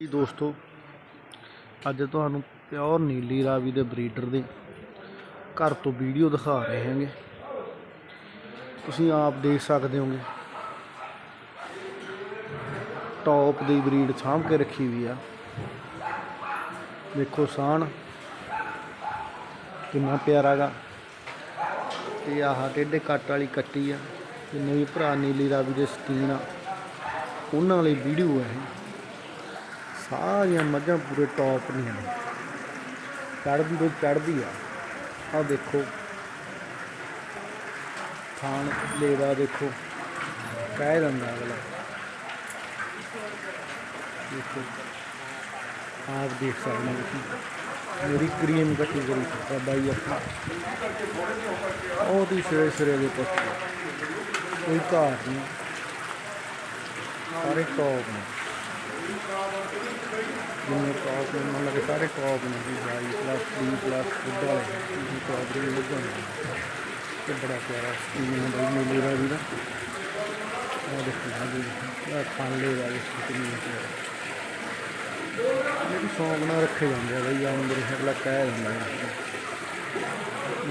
ਜੀ ਦੋਸਤੋ, ਅੱਜ ਤੁਹਾਨੂੰ ਪਿਓਰ ਨੀਲੀ ਰਾਵੀ ਦੇ ਬਰੀਡਰ ਦੇ ਘਰ ਤੋਂ ਵੀਡੀਓ ਦਿਖਾ ਰਹੇ ਹਾਂਗੇ। ਤੁਸੀਂ ਆਪ ਦੇਖ ਸਕਦੇ ਹੋਗੇ ਟੌਪ ਦੀ ਬਰੀਡ ਸਾਂਭ ਕੇ ਰੱਖੀ ਵੀ ਆ। ਦੇਖੋ ਸਾਣ, ਕਿੰਨਾ ਪਿਆਰਾ ਗਾ। ਤੇ ਆਹ ਟੇਢੇ ਕੱਟ ਵਾਲੀ ਕੱਟੀ ਆ, ਜਿੰਨੇ ਵੀ ਭਰਾ ਨੀਲੀ ਰਾਵੀ ਦੇ ਸਕੀਨ ਆ, ਉਹਨਾਂ ਲਈ ਵੀਡੀਓ ਹੈ ਸਾਰੀਆਂ ਮੱਝਾਂ ਪੂਰੇ ਟੌਪ ਨਹੀਂ ਨੇ। ਚੜਦੀ ਤੋਂ ਚੜ੍ਹਦੀ ਆ। ਆਹ ਦੇਖੋ। ਥਾਣ ਲੇਵਾ ਦੇਖੋ। ਕਹਿ ਦਿੰਦਾ ਅਗਲਾ। ਦੇਖੋ। ਆਪ ਦੇਖ ਸਕਦੇ ਹੋ ਤੁਸੀਂ। ਮੇਰੀ ਕਰੀਮ ਕੱਟੀ ਕਰੀ ਬਾਈ ਆਪਣਾ ਬਹੁਤ ਹੀ ਸਿਰੇ ਸਿਰੇ ਦੇ ਪੱਤੇ ਕੋਈ ਘਾਟ ਨਹੀਂ। ਸਾਰੇ ਟੌਪ ਨੇ। ਜਿੰਨੇ ਟੌਪ ਨੇ ਮੰਨ ਲਗੇ ਸਾਰੇ ਟੌਪ ਨੇ ਜੀ 22 ਪਲੱਸ 3 ਪਲੱਸ ਬੁੱਢਾ ਵਾਲੇ ਇਹ ਟੌਪ ਦੇ ਲੋਕਾਂ ਨੇ ਤੇ ਬੜਾ ਪਿਆਰਾ ਸਕੀਮ ਹੈ ਬਈ, ਮੇਲੇ ਦਾ ਵੀ ਨਾ। ਆ ਦੇਖੋ ਆ ਜੀ ਆ ਖਾਲੇ ਵਾਲੇ ਕਿੰਨੀ ਪਿਆਰਾ ਇਹ ਵੀ ਸ਼ੌਂਕ ਨਾਲ ਰੱਖੇ ਜਾਂਦੇ ਆ ਬਈ ਆ ਮੇਰੇ ਅਗਲਾ ਕਹਿ ਦਿੰਦਾ ਹੈ।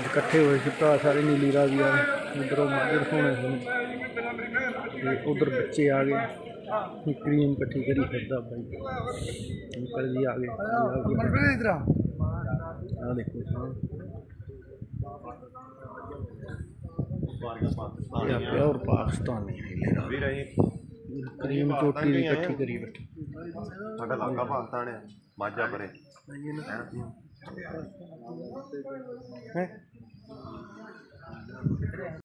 ਇਕੱਠੇ ਹੋਏ ਸੀ ਭਰਾ, ਸਾਰੇ ਨੀਲੀ ਰਾਵੀ ਆ ਉਧਰੋਂ ਮਾਝਰ ਹੋਣੇ ਸੀ। ਤੇ ਉਧਰ ਆ ਇਹ ਕਰੀਮ ਇਕੱਠੀ ਕਰੀ ਫਿਰਦਾ ਬਾਈ। ਅੰਕਲ ਜੀ ਆ ਗਏ। ਆ ਦੇਖੋ ਸਾਂ ਇਹ ਪਿਓਰ ਪਾਕਿਸਤਾਨੀ ਹੈ ਇਹ ਵੀ ਰਹੀ। ਕਰੀਮ ਚੋਟੀ ਦੀ ਇਕੱਠੀ ਕਰੀ ਬੈਠੀ। ਸਾਡਾ ਇਲਾਕਾ ਪਾਕਿਸਤਾਨ ਹੈ ਮਾਝਾ ਪਰੇ। ਹੈ?